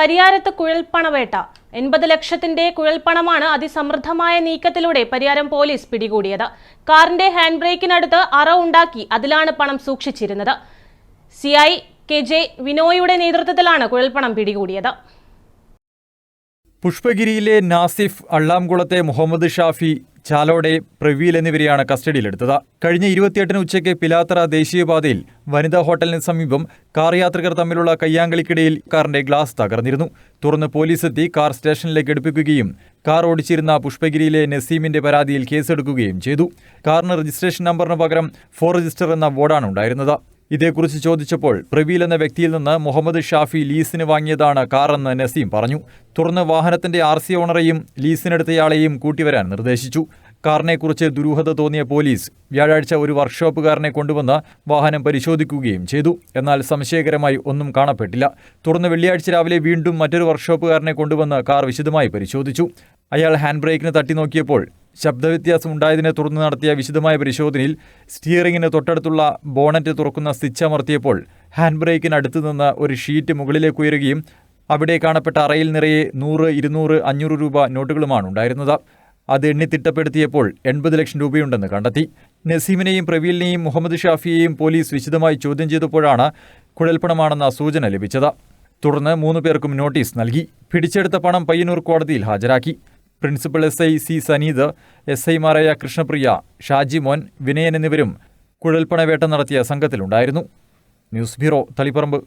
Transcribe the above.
പരിയാരത്ത് കുഴൽപ്പണവേട്ട. എൺപത് ലക്ഷത്തിന്റെ കുഴൽപ്പണമാണ് അതിസമൃദ്ധമായ നീക്കത്തിലൂടെ പരിയാരം പോലീസ് പിടികൂടിയത്. കാറിന്റെ ഹാൻഡ് ബ്രേക്കിനടുത്ത് അറ ഉണ്ടാക്കി അതിലാണ് പണം സൂക്ഷിച്ചിരുന്നത്. സിഐ കെ ജെ വിനോയുടെ നേതൃത്വത്തിലാണ് കുഴൽപ്പണം പിടികൂടിയത്. പുഷ്പഗിരിയിലെ നാസിഫ് അള്ളാംകുളത്തെ മുഹമ്മദ് ഷാഫി ചാലോടെ പ്രവീൽ എന്നിവരെയാണ് കസ്റ്റഡിയിലെടുത്തത്. കഴിഞ്ഞ ഇരുപത്തിയെട്ടിന് ഉച്ചയ്ക്ക് പിലാത്തറ ദേശീയപാതയിൽ വനിതാ ഹോട്ടലിന് സമീപം കാർ യാത്രികർ തമ്മിലുള്ള കയ്യാങ്കളിക്കിടയിൽ കാറിന്റെ ഗ്ലാസ് തകർന്നിരുന്നു. തുടർന്ന് പോലീസ് എത്തി കാർ സ്റ്റേഷനിലേക്ക് എടുപ്പിക്കുകയും കാർ ഓടിച്ചിരുന്ന പുഷ്പഗിരിയിലെ നസീമിന്റെ പരാതിയിൽ കേസെടുക്കുകയും ചെയ്തു. കാറിന് രജിസ്ട്രേഷൻ നമ്പറിന് പകരം ഫോർ രജിസ്റ്റർ എന്ന ബോർഡാണ് ഉണ്ടായിരുന്നത്. ഇതേക്കുറിച്ച് ചോദിച്ചപ്പോൾ പ്രവീൽ എന്ന വ്യക്തിയിൽ നിന്ന് മുഹമ്മദ് ഷാഫി ലീസിന് വാങ്ങിയതാണ് കാറെന്ന് നസീം പറഞ്ഞു. തുടർന്ന് വാഹനത്തിന്റെ ആർ സി ഓണറെയും ലീസിനെടുത്തയാളെയും കൂട്ടിവരാൻ നിർദ്ദേശിച്ചു. കാറിനെക്കുറിച്ച് ദുരൂഹത തോന്നിയ പോലീസ് വ്യാഴാഴ്ച ഒരു വർക്ക്ഷോപ്പുകാരനെ കൊണ്ടുവന്ന് വാഹനം പരിശോധിക്കുകയും ചെയ്തു. എന്നാൽ സംശയകരമായി ഒന്നും കാണപ്പെട്ടില്ല. തുടർന്ന് വെള്ളിയാഴ്ച രാവിലെ വീണ്ടും മറ്റൊരു വർക്ക്ഷോപ്പുകാരനെ കൊണ്ടുവന്ന് കാർ വിശദമായി പരിശോധിച്ചു. അയാൾ ഹാൻഡ് ബ്രേക്കിന് തട്ടി നോക്കിയപ്പോൾ ശബ്ദവ്യത്യാസം ഉണ്ടായതിനെ തുടർന്ന് നടത്തിയ വിശദമായ പരിശോധനയിൽ സ്റ്റിയറിംഗിന് തൊട്ടടുത്തുള്ള ബോണറ്റ് തുറക്കുന്ന സ്വിച്ച് അമർത്തിയപ്പോൾ ഹാൻഡ് ബ്രേക്കിനടുത്ത് നിന്ന് ഒരു ഷീറ്റ് മുകളിലേക്ക് ഉയരുകയും അവിടെ കാണപ്പെട്ട അറയിൽ നിറയെ നൂറ് ഇരുന്നൂറ് അഞ്ഞൂറ് രൂപ നോട്ടുകളുമാണ് ഉണ്ടായിരുന്നത്. അത് എണ്ണി തിട്ടപ്പെടുത്തിയപ്പോൾ എൺപത് ലക്ഷം രൂപയുണ്ടെന്ന് കണ്ടെത്തി. നസീമിനെയും പ്രവീലിനെയും മുഹമ്മദ് ഷാഫിയെയും പോലീസ് വിശദമായി ചോദ്യം ചെയ്തപ്പോഴാണ് കുഴൽപ്പണമാണെന്ന സൂചന ലഭിച്ചത്. തുടർന്ന് മൂന്നു പേർക്കും നോട്ടീസ് നൽകി. പിടിച്ചെടുത്ത പണം പയ്യന്നൂർ കോടതിയിൽ ഹാജരാക്കി. Principal S I C Saneed S ഐമാരായ കൃഷ്ണപ്രിയ ഷാജി മോൻ വിനയൻ എന്നിവരും കുഴൽപ്പണവേട്ട നടത്തിയ സംഘത്തിലുണ്ടായിരുന്നു. News bureau Taliparamba.